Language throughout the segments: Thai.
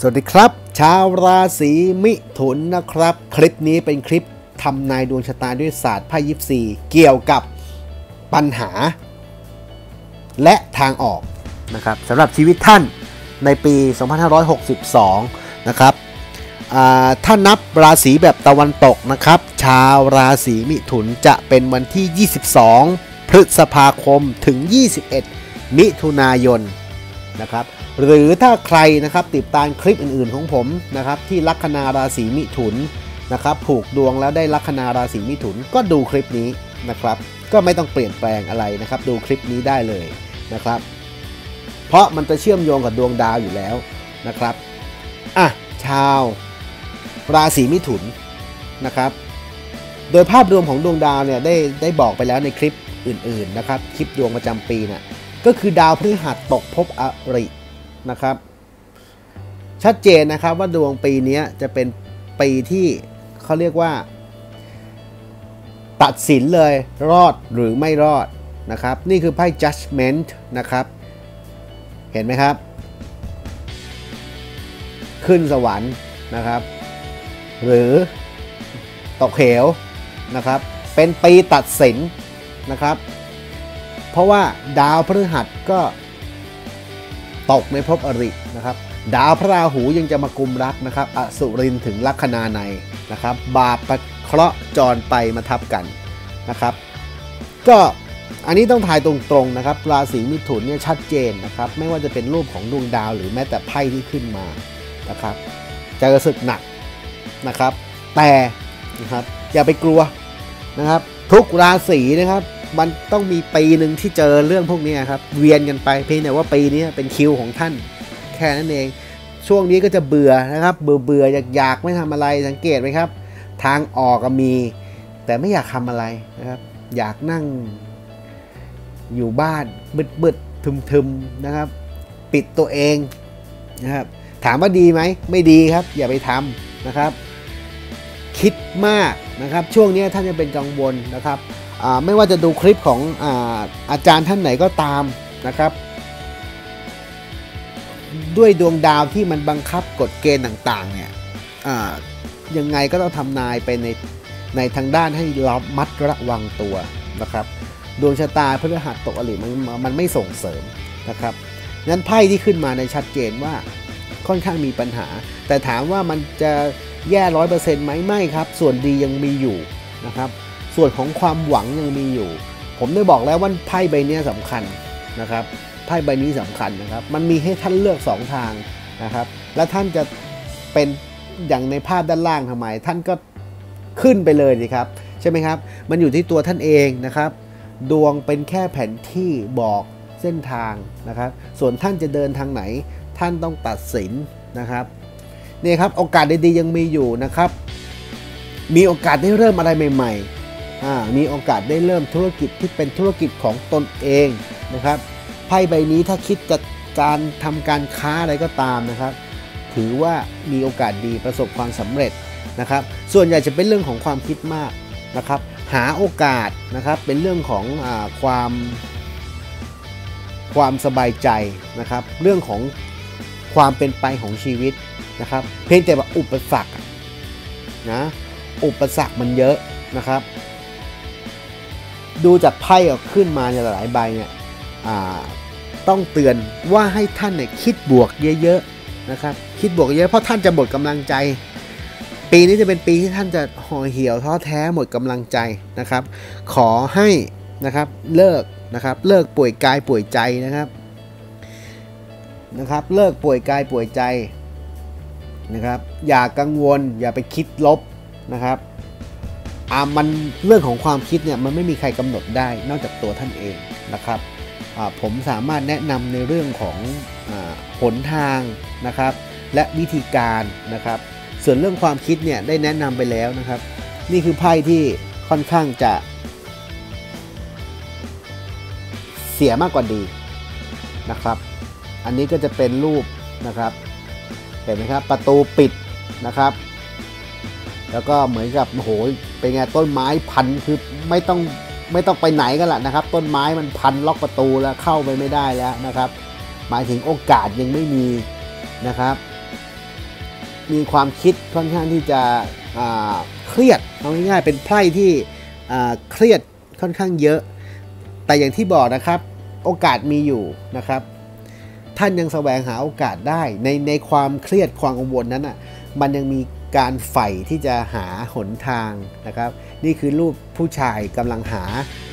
สวัสดีครับ ชาวราศีมิถุนนะครับ คลิปนี้เป็นคลิปทำนายดวงชะตาด้วยศาสตร์ไพ่ยิปซีเกี่ยวกับปัญหา และทางออกนะครับสำหรับชีวิตท่านในปี 2562 นะครับถ้านับราศีแบบตะวันตกนะครับ ชาวราศีมิถุนจะเป็นวันที่ 22 พฤษภาคมถึง 21 มิถุนายน นะครับหรือถ้าใครนะครับติดตามคลิปอื่นๆของผมนะครับที่ลัคนาราศีมิถุนนะครับผูกดวงแล้วได้ลัคนาราศีมิถุนก็ดูคลิปนี้นะครับ ก็ไม่ต้องเปลี่ยนแปลงอะไรนะครับ ดูคลิปนี้ได้เลยนะครับ เพราะมันจะเชื่อมโยงกับดวงดาวอยู่แล้วนะครับอะชาวราศีมิถุนนะครับ โดยภาพรวมของดวงดาวเนี่ยได้ได้บอกไปแล้วในคลิปอื่นๆนะครับ คลิปดวงประจำปีนะ่ะ ก็คือดาวพฤหัสตกภพอรินะครับ ชัดเจนนะครับว่าดวงปีนี้จะเป็นปีที่เขาเรียกว่า ตัดสินเลยรอดหรือไม่รอดนะครับ นี่คือไพ่ judgment นะครับ เห็นไหมครับ ขึ้นสวรรค์นะครับ หรือตกเหวนะครับ เป็นปีตัดสินนะครับ เพราะว่าดาวพฤหัสก็ตกในภพอรินะครับ ดาวพระราหูยังจะมากุมรักนะครับ อสุรินถึงลัคนาในนะครับ บาปประเคราะห์จรไปมาทับกันนะครับ ก็อันนี้ต้องทายตรงๆนะครับ ราศีมิถุนเนี่ยชัดเจนนะครับ ไม่ว่าจะเป็นรูปของดวงดาวหรือแม้แต่ไพ่ที่ขึ้นมานะครับจะกระสึกหนักนะครับ แต่นะครับอย่าไปกลัวนะครับ ทุกราศีนะครับ มันต้องมีปีหนึ่งที่เจอเรื่องพวกนี้ครับ เวียนกันไปเพียงแต่ว่าปีนี้เป็นคิวของท่าน แค่นั้นเอง ช่วงนี้ก็จะเบื่อนะครับ เบื่อเบื่ออยากอยากไม่ทำอะไรสังเกตไหมครับ ทางออกก็มี แต่ไม่อยากทำอะไรนะครับ อยากนั่ง อยู่บ้านบึดบึดทึมทึมนะครับ ปิดตัวเองนะครับ ถามว่าดีไหมไม่ดีครับ อย่าไปทำนะครับ คิดมากนะครับ ช่วงนี้ท่านจะเป็นกังวลนะครับ ไม่ว่าจะดูคลิปของอาอาจารย์ท่านไหนก็ตามนะครับ ด้วยดวงดาวที่มันบังคับกฎเกณฑ์ต่างๆเนี่ยยังไงก็ต้องทำนายไปในในทางด้านให้เรามัดระวังตัวนะครับ ดวงชะตาพฤหัสตกอริมันมันไม่ส่งเสริมนะครับนั้นไพ่ที่ขึ้นมาในชัดเจนว่าค่อนข้างมีปัญหา แต่ถามว่ามันจะแย่ร้อยเปอร์เซ็นต์ไหมไม่ครับ ส่วนดียังมีอยู่นะครับ ส่วนของความหวังยังมีอยู่ ผมได้บอกแล้วว่าไพ่ใบนี้สำคัญนะครับไพ่ใบนี้สำคัญนะครับ มันมีให้ท่านเลือก 2 ทางนะครับ และท่านจะเป็นอย่างในภาพด้านล่างทำไม ท่านก็ขึ้นไปเลยสิครับใช่ไหมครับ มันอยู่ที่ตัวท่านเองนะครับ ดวงเป็นแค่แผนที่บอกเส้นทางนะครับ ส่วนท่านจะเดินทางไหน ท่านต้องตัดสินนะครับนี่ครับโอกาสดีๆยังมีอยู่นะครับ มีโอกาสได้เริ่มอะไรใหม่ ๆ มีโอกาสได้เริ่มธุรกิจที่เป็นธุรกิจของตนเองนะครับไพ่ใบนี้ถ้าคิดจะการทำการค้าอะไรก็ตามนะครับ ถือว่ามีโอกาสดีประสบความสำเร็จนะครับ ส่วนใหญ่จะเป็นเรื่องของความคิดมากนะครับ หาโอกาสนะครับเป็นเรื่องของอความความสบายใจนะครับ เรื่องของความเป็นไปของชีวิตนะครับ เพียงแต่ว่าอุปสรรคนะอุปสรรคมันเยอะนะครับ ดูจากไพ่ออกขึ้นมาในหลายใบเนี่ยต้องเตือนว่าให้ท่านเนี่ยคิดบวกเยอะๆนะครับ คิดบวกเยอะเพราะท่านจะหมดกำลังใจ ปีนี้จะเป็นปีที่ท่านจะห่อเหี่ยวท้อแท้หมดกำลังใจนะครับ ขอให้นะครับเลิกนะครับเลิกป่วยกายป่วยใจนะครับนะครับเลิกป่วยกายป่วยใจนะครับอย่ากังวลอย่าไปคิดลบนะครับ อ่ามันเรื่องของความคิดเนี่ยมันไม่มีใครกำหนดได้นอกจากตัวท่านเองนะครับผมสามารถแนะนำในเรื่องของอหนทางนะครับ และวิธีการนะครับ ส่วนเรื่องความคิดเนี่ยได้แนะนำไปแล้วนะครับ นี่คือไพ่ที่ค่อนข้างจะ เสียมากกว่าดีนะครับ อันนี้ก็จะเป็นรูปนะครับเห็นไหมครับประตูปิดนะครับ แล้วก็เหมือนกับโอ้โห เป็นไงต้นไม้พันคือไม่ต้องไม่ต้องไปไหนกันละนะครับ ต้นไม้มันพันล็อกประตูแล้วเข้าไปไม่ได้แล้วนะครับ หมายถึงโอกาสยังไม่มีนะครับ มีความคิดค่อนข้างที่จะเครียดเอาง่ายๆเป็นไพร่ที่เครียดค่อนข้างเยอะ แต่อย่างที่บอกนะครับ โอกาสมีอยู่นะครับ ท่านยังแสวงหาโอกาสได้ในในความเครียดความกังวลนั้นอะมันยังมี การใฝ่ที่จะหาหนทางนะครับ นี่คือรูปผู้ชายกำลังหา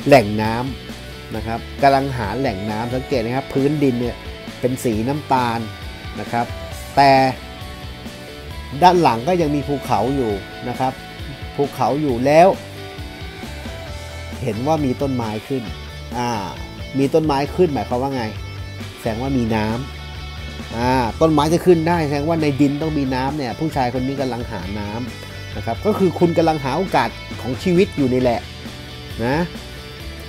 แหล่งน้ำนะครับกำลังหาแหล่งน้ำสังเกตนะครับ พื้นดินเนี่ยเป็นสีน้ำตาลนะครับ แต่ด้านหลังก็ยังมีภูเขาอยู่นะครับ ภูเขาอยู่แล้ว เห็นว่ามีต้นไม้ขึ้นอ่ามีต้นไม้ขึ้นหมายความว่าไง แสดงว่ามีน้ำอ่า ต้นไม้จะขึ้นได้แสดงว่าในดินต้องมีน้ำเนี่ยผู้ชายคนนี้กำลังหาน้ำนะครับก็คือคุณกำลังหาโอกาสของชีวิตอยู่นี่แหละนะ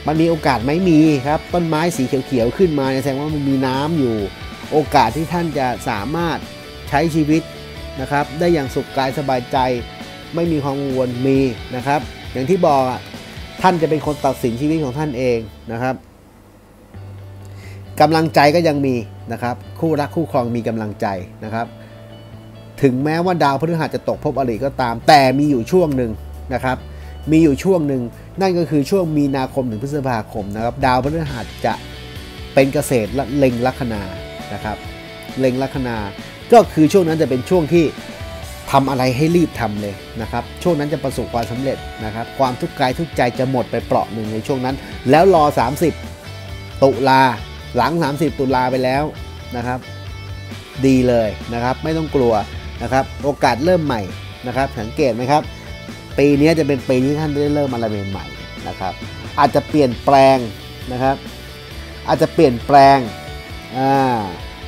มันมีโอกาสไหมมีครับต้นไม้สีเขียวๆขึ้นมาแสดงว่ามันมีน้ำอยู่ โอกาสที่ท่านจะสามารถใช้ชีวิตนะครับ ได้อย่างสุขกายสบายใจไม่มีความกังวลมีนะครับ อย่างที่บอกท่านจะเป็นคนตัดสินชีวิตของท่านเองนะครับ กำลังใจก็ยังมีนะครับ คู่รักคู่ครองมีกำลังใจนะครับ ถึงแม้ว่าดาวพฤหัสจะตกภพอริก็ตาม แต่มีอยู่ช่วงหนึ่งนะครับ มีอยู่ช่วงหนึ่งนั่นก็คือช่วงมีนาคมถึงพฤษภาคมนะครับ ดาวพฤหัสจะเป็นเกษตรและเล็งลัคนานะครับเล็งลัคนา ก็คือช่วงนั้นจะเป็นช่วงที่ทำอะไรให้รีบทำเลยนะครับ ช่วงนั้นจะประสบความสำเร็จนะครับ ความทุกข์กายทุกใจจะหมดไปเปราะหนึ่งในช่วงนั้น แล้วรอ 30 ตุลา หลัง 30 ตุลาไปแล้วนะครับ ดีเลยนะครับ ไม่ต้องกลัวนะครับ โอกาสเริ่มใหม่นะครับ สังเกตไหมครับ ปีนี้จะเป็นปีที่ท่านได้เริ่มอะไรใหม่ๆนะครับ อาจจะเปลี่ยนแปลงนะครับ อาจจะเปลี่ยนแปลงอ่า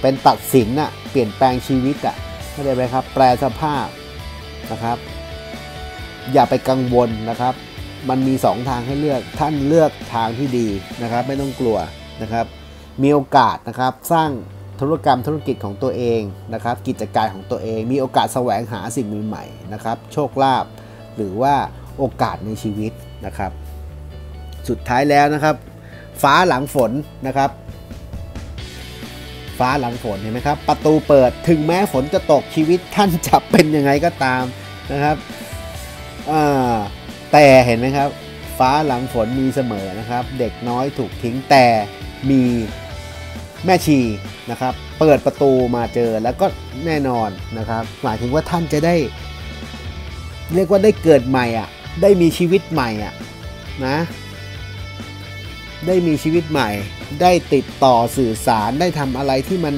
เป็นตัดสินอะเปลี่ยนแปลงชีวิตอะเข้าใจไหมครับ แปลสภาพนะครับ อย่าไปกังวลนะครับ มันมี 2 ทางให้เลือกท่านเลือกทางที่ดีนะครับ ไม่ต้องกลัวนะครับ มีโอกาสนะครับสร้างธุรกรรมธุรกิจของตัวเองนะครับ กิจการของตัวเอง มีโอกาสแสวงหาสิ่งใหม่ๆนะครับ โชคลาภหรือว่าโอกาสในชีวิตนะครับ สุดท้ายแล้วนะครับ ฟ้าหลังฝนนะครับ ฟ้าหลังฝนเห็นไหมครับ ประตูเปิดถึงแม้ฝนจะตกชีวิตท่านจะเป็นยังไงก็ตามนะครับแต่เห็นไหมครับ ฟ้าหลังฝนมีเสมอนะครับ เด็กน้อยถูกทิ้งแต่มี แม่ชีนะครับ เปิดประตูมาเจอแล้วก็แน่นอนนะครับ หมายถึงว่าท่านจะได้ เรียกว่าได้เกิดใหม่อะ ได้มีชีวิตใหม่อะนะ ได้มีชีวิตใหม่ ได้ติดต่อสื่อสารได้ทำอะไรที่มัน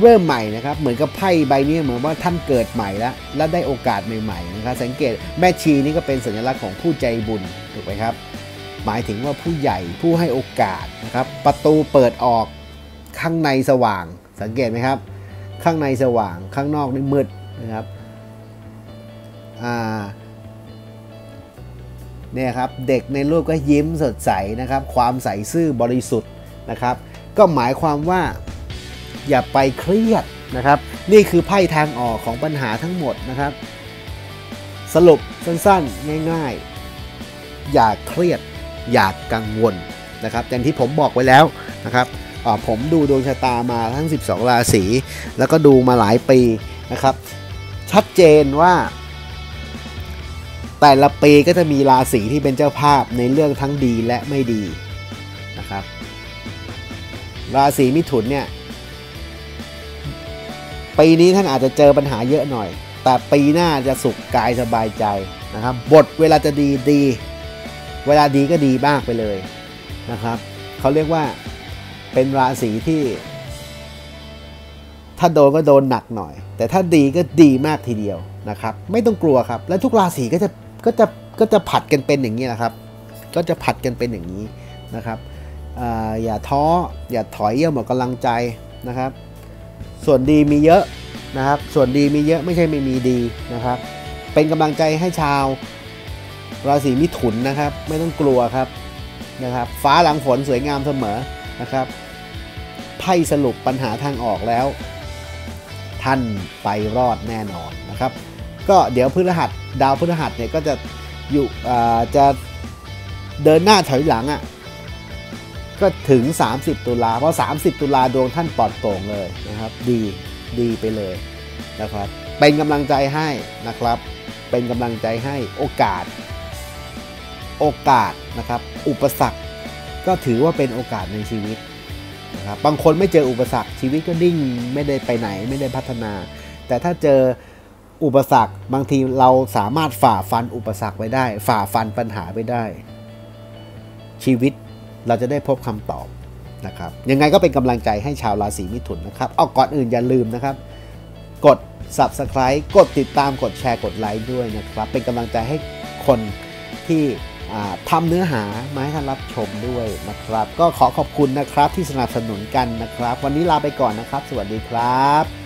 เริ่มใหม่นะครับ เหมือนกับไพ่ใบนี้เหมือนว่าท่านเกิดใหม่แล้ว และได้โอกาสใหม่ๆนะครับ สังเกตแม่ชีนี่ก็เป็นสัญลักษณ์ของผู้ใจบุญถูกไหมครับ หมายถึงว่าผู้ใหญ่ผู้ให้โอกาสนะครับ ประตูเปิดออกข้างในสว่าง สังเกตไหมครับ ข้างในสว่างข้างนอกนี่มืดนะครับเนี่ยครับเด็กในรูปก็ยิ้มสดใสนะครับ ความใสซื่อบริสุทธิ์นะครับ ก็หมายความว่าอย่าไปเครียดนะครับ นี่คือไพ่ทางออกของปัญหาทั้งหมดนะครับ สรุปสั้นๆ ง่ายๆ อย่าเครียด อย่ากังวลนะครับอย่างที่ผมบอกไว้แล้วนะครับผมดูดวงชะตามาทั้ง 12 ราศีแล้วก็ดูมาหลายปีนะครับ ชัดเจนว่า แต่ละปีก็จะมีราศีที่เป็นเจ้าภาพในเรื่องทั้งดีและไม่ดีนะครับ ราศีมิถุนเนี่ยปีนี้ท่านอาจจะเจอปัญหาเยอะหน่อย แต่ปีหน้าจะสุขกายสบายใจนะครับบทเวลาจะดีดี เวลาดีก็ดีบ้างไปเลยนะครับเขาเรียกว่าเป็นราศีที่ ถ้าโดนก็โดนหนักหน่อย แต่ถ้าดีก็ดีมากทีเดียวนะครับ ไม่ต้องกลัวครับ และทุกราศีก็จะก็จะก็จะผัดกันเป็นอย่างนี้นะครับ ก็จะผัดกันเป็นอย่างนี้นะครับออย่าท้ออย่าถอยเยี่ยมหมดกำลังใจนะครับ ส่วนดีมีเยอะนะครับ ส่วนดีมีเยอะไม่ใช่ไม่มีดีนะครับ เป็นกำลังใจให้ชาว ราศีมิถุนนะครับ ไม่ต้องกลัวครับนะครับ ฟ้าหลังฝนสวยงามเสมอนะครับไพ่สรุปปัญหาทางออกแล้ว ท่านไปรอดแน่นอนนะครับ ก็เดี๋ยวพฤหัสดาวพฤหัสเนี่ยก็จะอยู่จะเดินหน้าถอยหลังอะ่ะก็ถึง 30 ตุลาเพราะ 30 ตุลาดวงท่านปลอดโปร่งเลยนะครับ ดีดีไปเลยนะครับ เป็นกำลังใจให้นะครับ เป็นกำลังใจให้โอกาส โอกาสนะครับ อุปสรรคก็ถือว่าเป็นโอกาสในชีวิตนะครับบางคนไม่เจออุปสรรคชีวิตก็นิ่งไม่ได้ไปไหนไม่ได้พัฒนา แต่ถ้าเจออุปสรรคบางทีเราสามารถฝ่าฟันอุปสรรคไปได้ ฝ่าฟันปัญหาไปได้ ชีวิตเราจะได้พบคำตอบนะครับยังไงก็เป็นกำลังใจให้ชาวราศีมิถุนนะครับเอาก่อนอื่นอย่าลืมนะครับ กด Subscribe กดติดตามกดแชร์กดไลค์ด้วยนะครับ เป็นกำลังใจให้คนที่ ทำเนื้อหามาให้ท่านรับชมด้วยนะครับ ก็ขอขอบคุณนะครับที่สนับสนุนกันนะครับ วันนี้ลาไปก่อนนะครับ สวัสดีครับ